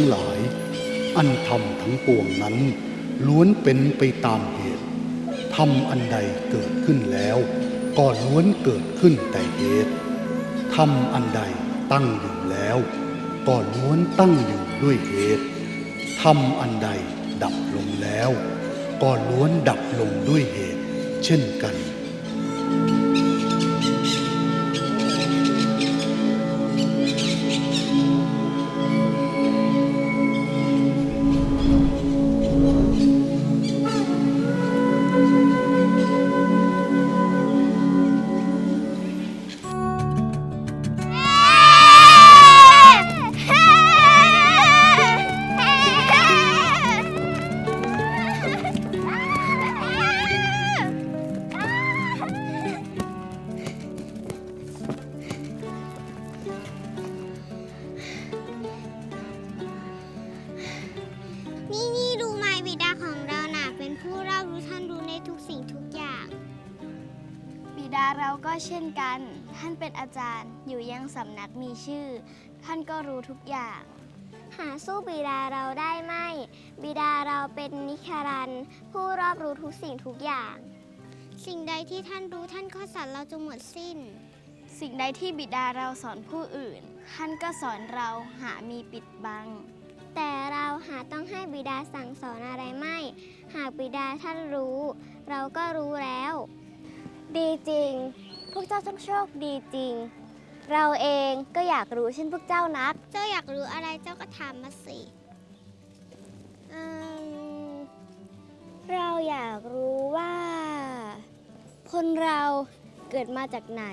ทั้งหลาย อันธรรมทั้งปวงนั้น ล้วนเป็นไปตามเหตุธรรมอันใดเกิดขึ้นแล้ว ก็ล้วนเกิดขึ้นแต่เหตุธรรมอันใดตั้งอยู่แล้ว ก็ล้วนตั้งอยู่ด้วยเหตุธรรมอันใดดับลงแล้ว ก็ล้วนดับลงด้วยเหตุ เช่นกัน เช่นกัน ท่านเป็นอาจารย์อยู่ยังสำนักมีชื่อ ท่านก็รู้ทุกอย่าง หาสู้บิดาเราได้ไหม บิดาเราเป็นนิคารัน ผู้รอบรู้ทุกสิ่งทุกอย่าง สิ่งใดที่ท่านรู้ท่านก็สอนเราจนหมดสิ้น สิ่งใดที่บิดาเราสอนผู้อื่น ท่านก็สอนเราหามีปิดบัง แต่เราหาต้องให้บิดาสั่งสอนอะไรไม่ หากบิดาท่านรู้ เราก็รู้แล้ว ดีจริง พวกเจ้าต้องโชคดีจริง เราเองก็อยากรู้เช่นพวกเจ้านัก เจ้าอยากรู้อะไรเจ้าก็ถามมาสิอืมเราอยากรู้ว่า คนเราเกิดมาจากไหน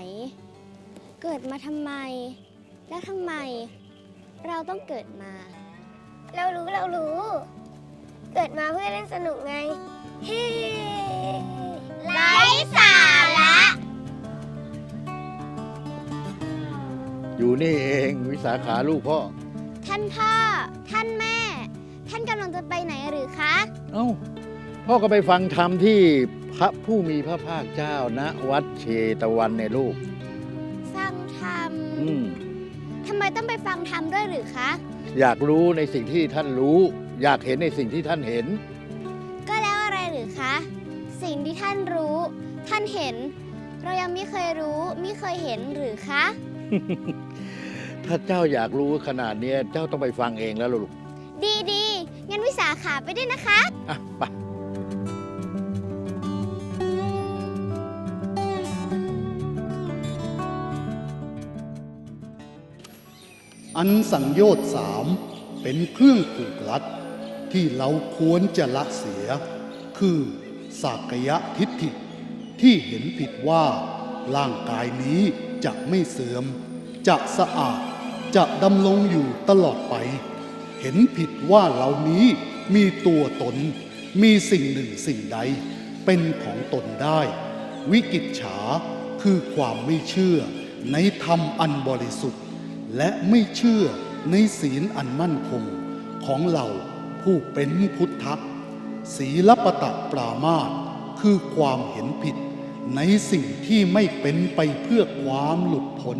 เกิดมาทำไม และทำไม เราต้องเกิดมา เรารู้เรารู้ เกิดมาเพื่อเล่นสนุกไง เฮ้ อยู่นี่เองวิสาขาลูกพ่อ ท่านพ่อ ท่านแม่ ท่านกำลังจะไปไหนหรือคะ เอ้าพ่อก็ไปฟังธรรมที่พระผู้มีพระภาคเจ้าณวัดเชตวันในยลูก ฟังธรรมอืมทำไมต้องไปฟังธรรมด้วยหรือคะ อยากรู้ในสิ่งที่ท่านรู้ อยากเห็นในสิ่งที่ท่านเห็น ก็แล้วอะไรหรือคะ สิ่งที่ท่านรู้ ท่านเห็น เรายังไม่เคยรู้ ไม่เคยเห็นหรือคะ ถ้าเจ้าอยากรู้ขนาดเนี้ยเจ้าต้องไปฟังเองแล้วลูกดีดีงั้นวิสาขาไปด้วยนะคะ อะไปอันสังโยชน์สามเป็นเครื่องผูกลัดที่เราควรจะละเสีย คือสากยะทิฏฐิ ที่เห็นผิดว่า ร่างกายนี้จะไม่เสื่อม จะสะอาด จะดำรงอยู่ตลอดไป เห็นผิดว่าเหล่านี้มีตัวตน มีสิ่งหนึ่งสิ่งใด เป็นของตนได้ วิกิจฉาคือความไม่เชื่อในธรรมอันบริสุทธิ์ และไม่เชื่อในศีลอันมั่นคงของเราผู้เป็นพุทธะศีลปตะปรามาคือความเห็นผิด ในสิ่งที่ไม่เป็นไปเพื่อความหลุดพ้น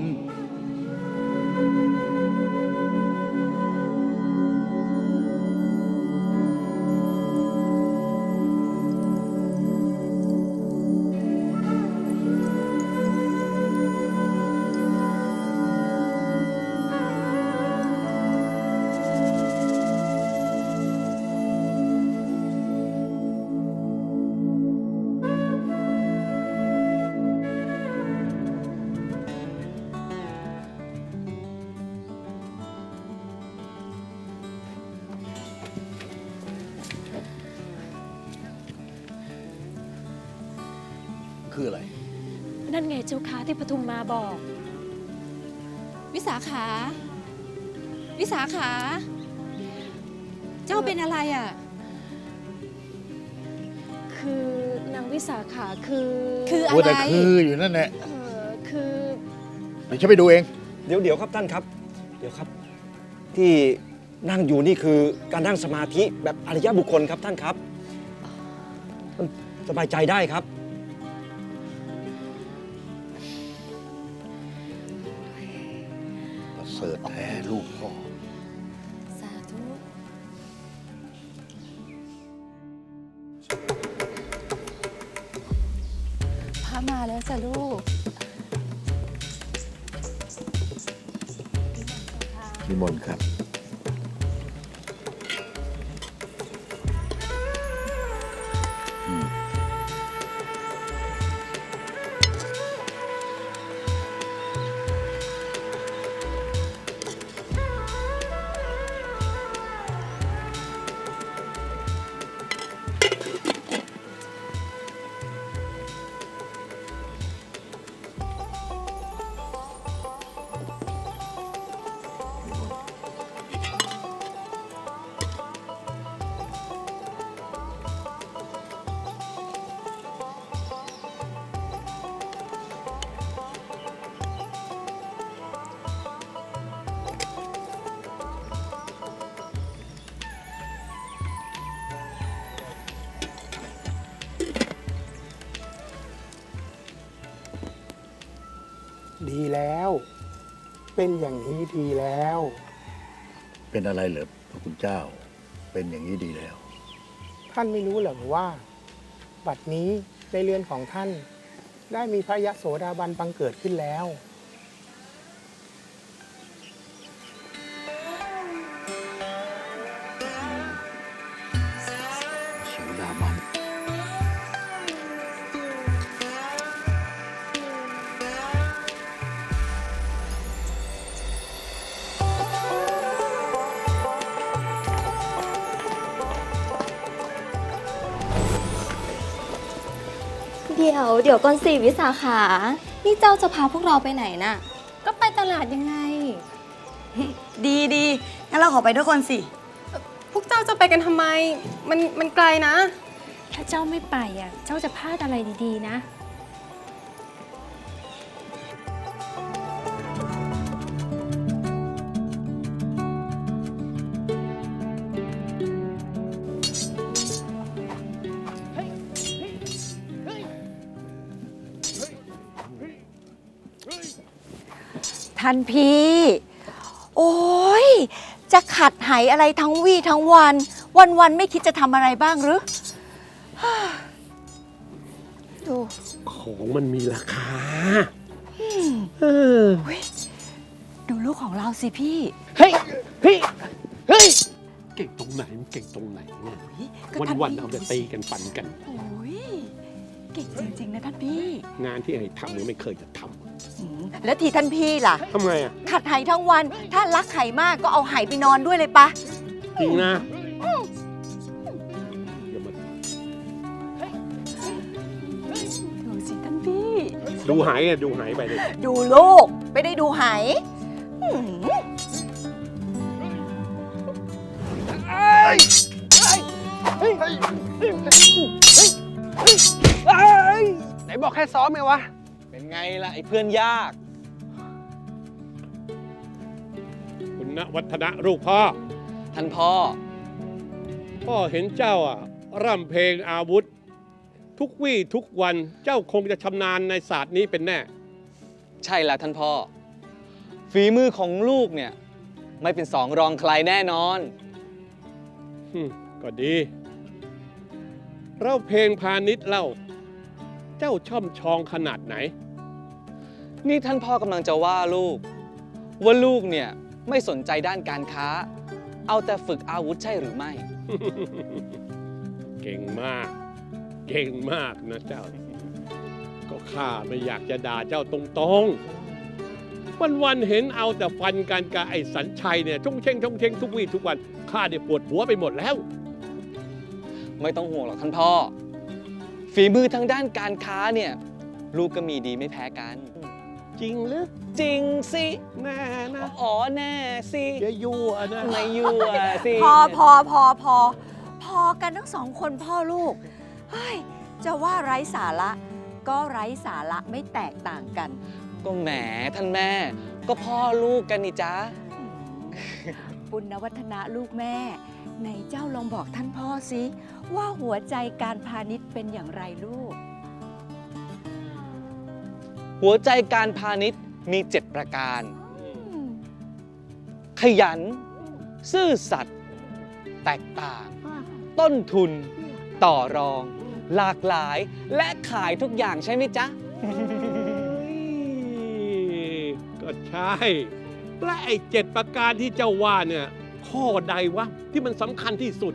ไรนั่นไงเจ้าค่ะที่ปทุมมาบอก วิสาขา วิสาขา เจ้าเป็นอะไรอะ คือนางวิสาขาคือคืออะโอ้ไร แต่คืออยู่นั่นแหละเออคือเดี๋ยวฉันไปดูเอง เดี๋ยวเดี๋ยวครับท่านครับ เดี๋ยวครับ ที่นั่งอยู่นี่คือการนั่งสมาธิแบบอริยบุคคลครับท่านครับมันสบายใจได้ครับ ประเสริฐแท้ลูกพ่อ สาธุ พระมาแล้วจ้ะลูก นิมนต์ครับ เป็นอย่างนี้ดีแล้ว เป็นอะไรเหรอพระคุณเจ้า เป็นอย่างนี้ดีแล้ว ท่านไม่รู้เหรอว่า บัดนี้ในเรือนของท่าน ได้มีพระยะโสดาบันบังเกิดขึ้นแล้ว ยวเดี๋ยวก่อนสิวิสาขา นี่เจ้าจะพาพวกเราไปไหนน่ะ ก็ไปตลาดยังไง ดีดีงั้นเราขอไปด้วยคนสิ พวกเจ้าจะไปกันทำไม มันมันไกลนะ ถ้าเจ้าไม่ไปอะ เจ้าจะพลาดอะไรดีๆนะ ท่านพี่ โอ้ย จะขัดไหอะไรทั้งวี่ทั้งวัน วันวันๆไม่คิดจะทำอะไรบ้างหรือ ดู ของมันมีราคาดูลูกของเราสิพี่ เฮ้ยเฮ้ยเฮ้ยเก่งตรงไหนมันเก่งตรงไหนเนี่ยก็วันท่าวันพี่ๆเอาแต่ตีกันฟันกัน โอ้ยเก่งจริง ๆ นะท่านพี่ งานที่ไอ้ทำมันไม่เคยจะทอืม แล้วทีท่านพี่ล่ะำทำไงอะ ขัดไหทั้งวัน ถ้ารักไหมากก็เอาไหไปนอนด้วยเลยปะ จริงนะอย่ามาดูสิท่านพี่ ดูหายอะดูหายไปเลยดูลูกไม่ได้ดูไหอืมไหนบอกแค่ซ้อมไงวะ เป็นไงล่ะ ไอ้เพื่อนยาก คุณณวัฒนะลูกพ่อ ท่านพ่อ พ่อเห็นเจ้าอะ ร่ำเพลงอาวุธ ทุกวี่ทุกวันเจ้าคงจะชำนาญในศาสตร์นี้เป็นแน่ ใช่แล้วท่านพ่อ ฝีมือของลูกเนี่ย ไม่เป็นสองรองใครแน่นอน อืมก็ดี เราเพลงพาณิชย์เล่า เจ้าช่ำชองขนาดไหน นี่ท่านพ่อกำลังจะว่าลูก ว่าลูกเนี่ยไม่สนใจด้านการค้า เอาแต่ฝึกอาวุธใช่หรือไม่ เก่งมาก เก่งมากนะเจ้า ก็ข้าไม่อยากจะด่าเจ้าตรงๆ วันวันๆเห็นเอาแต่ฟันกันกับไอ้สัญชัยเนี่ยชงเชงชงเชงทุกวี่ทุกวันข้าเนี่ยปวดหัวไปหมดแล้ว ไม่ต้องห่วงหรอกท่านพ่อ ฝีมือทางด้านการค้าเนี่ย ลูกก็มีดีไม่แพ้กัน จริงหรือจริงสิแน่นะอ๋อแน่สิอย่ายั่วนะไม่ยั่วสิพอพอพอพอ พอกันทั้งสองคนพ่อลูกเฮ้ยจะว่าไร้สาระ ก็ไร้สาระไม่แตกต่างกัน ก็แหมท่านแม่ ก็พ่อลูกกันนี่จ๊ะปุณณวัฒนะลูกแม่ไหนเจ้าลองบอกท่านพ่อสิว่าหัวใจการพาณิชย์เป็นอย่างไรลูก หัวใจการพาณิชย์มี 7 ประการ ขยัน ซื่อสัตย์แตกต่าง ต้นทุน ต่อรอง หลากหลายและขายทุกอย่างใช่ไหมจ๊ะ ก็ใช่ และไอ้เจ็ดประการที่เจ้าว่าเนี่ย ข้อใดวะ ที่มันสำคัญที่สุด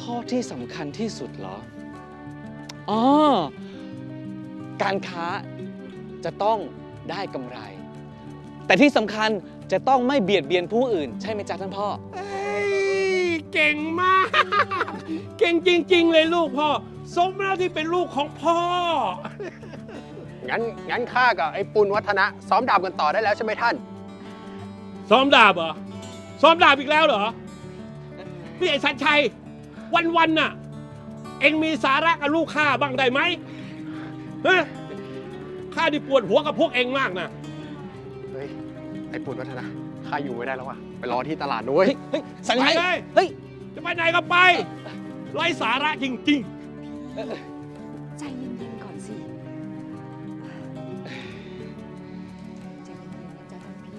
ข้อที่สำคัญที่สุดเหรอ อ๋อ การค้าจะต้องได้กำไร แต่ที่สำคัญจะต้องไม่เบียดเบียนผู้อื่น ใช่ไหมจ๊ะท่านพ่อ เอ้ยเก่งมาก เก่งจริง ๆ เลยลูกพ่อ สมแล้วที่เป็นลูกของพ่อ งั้นงั้นข้ากับไอ้ปุณวัฒนะซ้อมดาบกันต่อได้แล้วใช่ไหมท่าน ซ้อมดาบเหรอ ซ้อมดาบอีกแล้วเหรอ นี่ไอ้สันชัย วันๆน่ะ เอ็งมีสาระกับลูกข้าบ้างได้ไหม ฮะข้าดิปวดหัวกับพวกเอ็งมากนะเฮ้ย ไอ้ปุณวัฒนะข้าอยู่ไม่ได้แล้วว่ะ ไปรอที่ตลาดด้วย เฮ้ยสัญไปชัยเลยเฮ้ย จะไปไหนก็ไปไร้สาระจริง ใจเย็นๆก่อนสิใจเย็นๆนะจ๊ะท่านพี่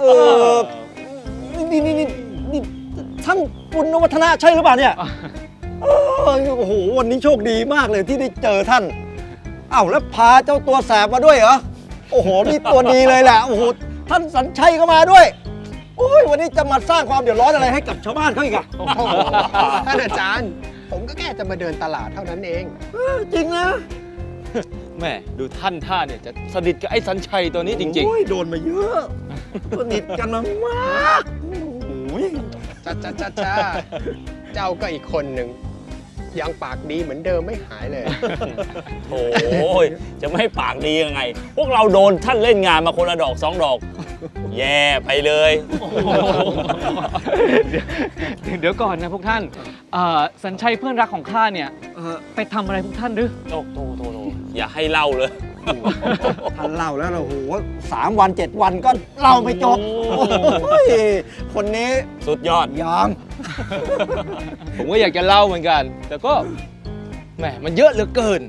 เออ ใช่หรือเปล่าเนี่ยเออโอ้โหวันนี้โชคดีมากเลยที่ได้เจอท่าน เอ้าแล้วพาเจ้าตัวแสบมาด้วยเหรอโอ้โหนี่ตัวดีเลยแหละโอ้โหท่านสัญชัยก็มาด้วยโอ้ยวันนี้จะมาสร้างความเดือดร้อนอะไรให้กับชาวบ้านเขาอีกอะ โอ้โหท่านอาจารย์ ผมก็แค่จะมาเดินตลาดเท่านั้นเอง เออจริงนะแม่ดูท่านท่าเนี่ยจะสนิทกับไอ้สัญชัยตัวนี้จริง โอ้ยโดนมาเยอะ สนิทกันมามากโอ้ย จ้าจ้าจ้าจ้าเจ้าก็อีกคนหนึ่งยังปากดีเหมือนเดิมไม่หายเลย โอ้ยจะไม่ให้ปากดียังไง พวกเราโดนท่านเล่นงานมาคนละดอกสองดอก แย่ไปเลย เดี๋ยวเดี๋ยวก่อนนะพวกท่านเอ่อสัญชัยเพื่อนรักของข้าเนี่ยเออไปทำอะไรพวกท่านหรือโอ้โถโถโถอย่าให้เล่าเลยท่านเล่าแล้วเราโหสามวันเจ็ดวันก็เล่าไม่จบโอ้โอ้ยคนนี้สุดยอดยามผมก็อยากจะเล่าเหมือนกัน แต่ก็แหมมันเยอะเหลือเกิน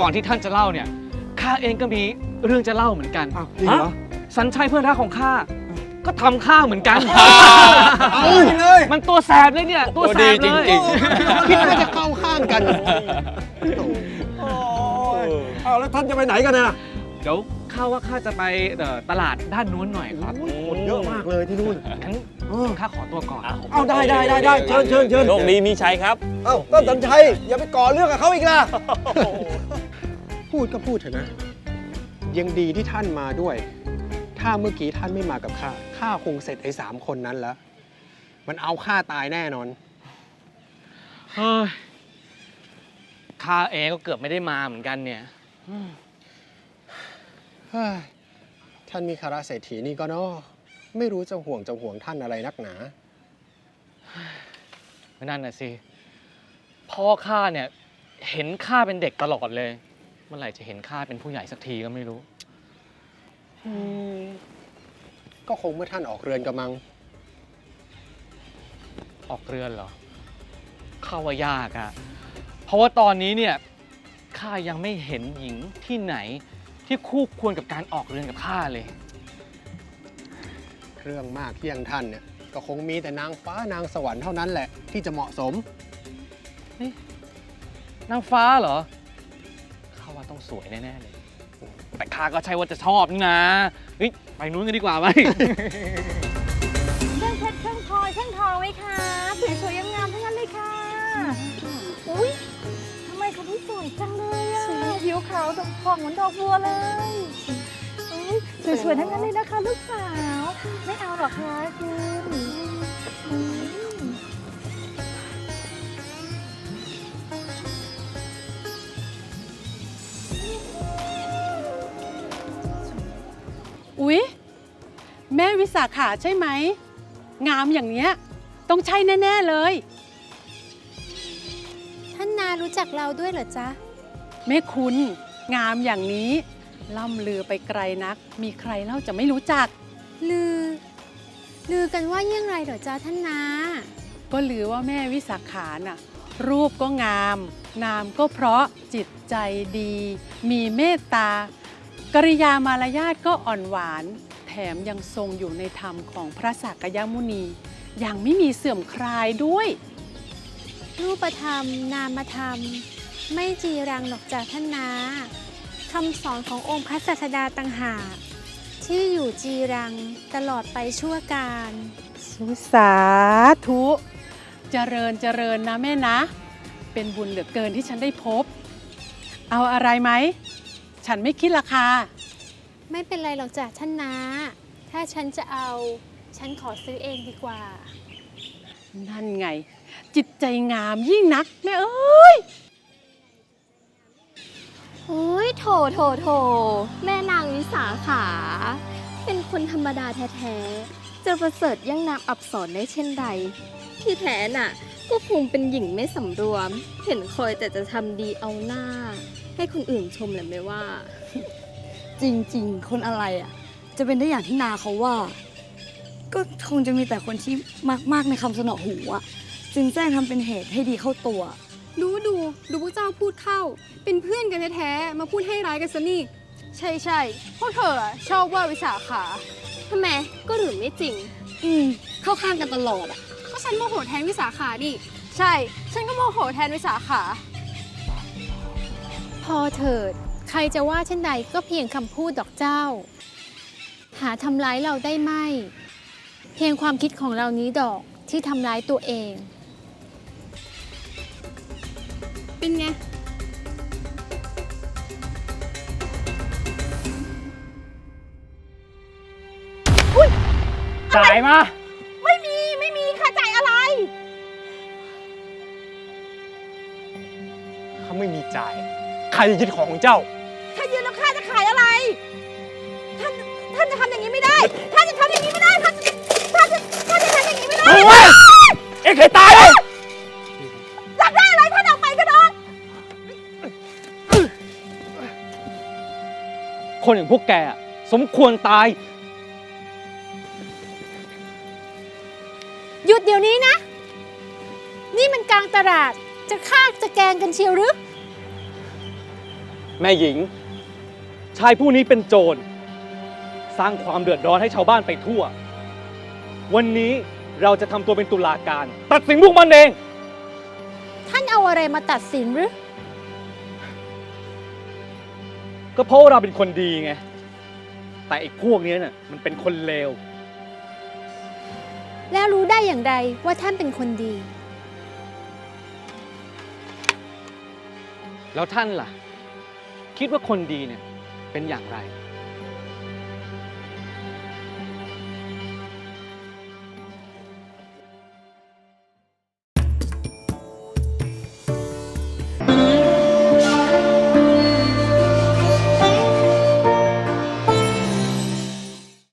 ก่อนที่ท่านจะเล่าเนี่ยข้าเองก็มีเรื่องจะเล่าเหมือนกัน อ้าวจริงเหรอฮะ สัญชัยเพื่อนรักของข้า ก็ทำข้าเหมือนกัน เอาเลย มันตัวแสบเลยเนี่ย ตัวแสบโอ้ดีเลยจริง คิดว่าจะเข้าข้างกัน โอ้ยเอาแล้วท่านจะไปไหนกันน่ะเดี๋ยวข้าว่าข้าจะไปเอ่อตลาดด้านนู้นหน่อยครับโอ้ยคนเยอะมากเลยที่นู่น งั้นเออข้าขอตัวก่อน เอาได้ได้ได้ได้เชิญเชิญเชิญ โชคดีมีชัยครับ เอ้าต้นสัญชัย อย่าไปก่อเรื่องกับเขาอีกนะพูดก็พูดเถอะนะ ยังดีที่ท่านมาด้วย ถ้าเมื่อกี้ท่านไม่มากับข้า ข้าคงเสร็จไอ้สามคนนั้นแล้ว มันเอาข้าตายแน่นอน เฮ้ยข้าเองก็เกือบไม่ได้มาเหมือนกันเนี่ย เฮ้ย ท่านมีคาราเศรษฐีนี่ก็เนาะไม่รู้จะห่วงจะห่วงท่านอะไรนักหนา นั่นน่ะสิ พ่อข้าเนี่ย เห็นข้าเป็นเด็กตลอดเลย เมื่อไหร่จะเห็นข้าเป็นผู้ใหญ่สักทีก็ไม่รู้ อืมก็คงเมื่อท่านออกเรือนกระมัง ออกเรือนเหรอข้าว่ายากอะเพราะว่าตอนนี้เนี่ยข้ายังไม่เห็นหญิงที่ไหนที่คู่ควรกับการออกเรือนกับข้าเลยเรื่องมากที่อยังท่านเนี่ยก็คงมีแต่นางฟ้านางสวรรค์เท่านั้นแหละที่จะเหมาะสม นางฟ้าเหรอข้าว่าต้องสวยแน่ๆเลยแต่ ข้าก็ใช่ว่าจะชอบนี่นะเฮ้ยไปนู้นกันดีกว่าไหม เครื่องเพชรเครื่องพลอยเครื่องทองไหมคะสวยๆงามๆทั้งนั้นเลยค่ะ อุ้ยทำไมเขาพี่สวยจังเลยอะผิวขาวดอกผ่องเหมือนดอกบัวเลยอุ๊ยสวยๆทั้งนั้นเลยนะคะลูกสาว ไม่เอาหรอกคะคุณ ม่วิสาขาใช่ไหม งามอย่างเนี้ยต้องใช่แน่ ๆ เลย ท่านนารู้จักเราด้วยเหรอจ๊ะ แม่คุณ งามอย่างนี้ ล่ำลือไปไกลนัก มีใครเล่าจะไม่รู้จัก ลือ ลือกันว่าเยี่ยงไรเหรอจ๊ะท่านนา ก็ลือว่าแม่วิสาขาน่ะ รูปก็งาม นามก็เพราะจิตใจดี มีเมตตากริยามารยาทก็อ่อนหวานแถมยังทรงอยู่ในธรรมของพระสักยมุนียังไม่มีเสื่อมคลายด้วย รูปธรรม นามธรรม ไม่จีรังหรอกจ้ะท่านนาคำสอนขององค์พระศาสดาต่างหากที่อยู่จีรังตลอดไปชั่วการสุสาธุเจริญเจริญนะแม่นะ เป็นบุญเหลือเกินที่ฉันได้พบ เอาอะไรไหม ฉันไม่คิดราคา ไม่เป็นไรหรอกจ้ะท่านนาถ้าฉันจะเอา ฉันขอซื้อเองดีกว่า นั่นไง จิตใจงามยิ่งนักแม่เอ้ย โอ้ยโถโถโถแม่นางวิสาขา เป็นคนธรรมดาแท้ๆ จะประเสริฐยังนางอับสรได้เช่นใด ที่แท้น่ะ ก็คงเป็นหญิงไม่สำรวม เห็นคอยแต่จะทำดีเอาหน้า ให้คนอื่นชมแหละไม่ว่า จริง ๆ คนอะไรอะ จะเป็นได้อย่างที่นาเขาว่า ก็คงจะมีแต่คนที่มากๆในคำสนอหูอะ จึงแจ้งทำเป็นเหตุให้ดีเข้าตัว ดูดูดูพวกเจ้าพูดเข้า เป็นเพื่อนกันแท้ๆมาพูดให้ร้ายกันซะนี่ใช่ใช่ๆพวกเธออะชอบว่าวิสาขาทำไมก็หรือไม่จริง อืม เข้าข้างกันตลอดอะ ก็ฉันโมโหแทนวิสาขาดิใช่ ฉันก็โมโหแทนวิสาขา พอเถิด ใครจะว่าเช่นใดก็เพียงคำพูดดอกเจ้า หาทำร้ายเราได้ไม่ เพียงความคิดของเรานี้ดอกที่ทำร้ายตัวเอง เป็นไง จ่ายมา ไม่มีไม่มีค่าจ่ายอะไรเขาไม่มีจ่าย ใครจะยึดของของเจ้า ถ้ายืนแล้วข้าจะขายอะไร ท่าน ท่านจะทำอย่างนี้ไม่ได้ ท่านจะทำอย่างนี้ไม่ได้ ท่านจะท่านจะท่านจะทำอย่างนี้ไม่ได้โอ้ยเอ็งเคยตายเลย อยากได้อะไรท่านเอาไปก็ได้ คนอย่างพวกแกอะสมควรตาย หยุดเดี๋ยวนี้นะ นี่มันกลางตลาด จะฆ่าจะแกล้งกันเชียวหรือ แม่หญิง ชายผู้นี้เป็นโจร สร้างความเดือดร้อนให้ชาวบ้านไปทั่ว วันนี้เราจะทำตัวเป็นตุลาการ ตัดสินพวกมันเอง ท่านเอาอะไรมาตัดสินหรือ ก็เพราะว่าเราเป็นคนดีไง แต่ไอ้พวกเนี้ยน่ะมันเป็นคนเลว แล้วรู้ได้อย่างไรว่าท่านเป็นคนดี แล้วท่านล่ะ คิดว่าคนดีเนี่ย เป็นอย่างไร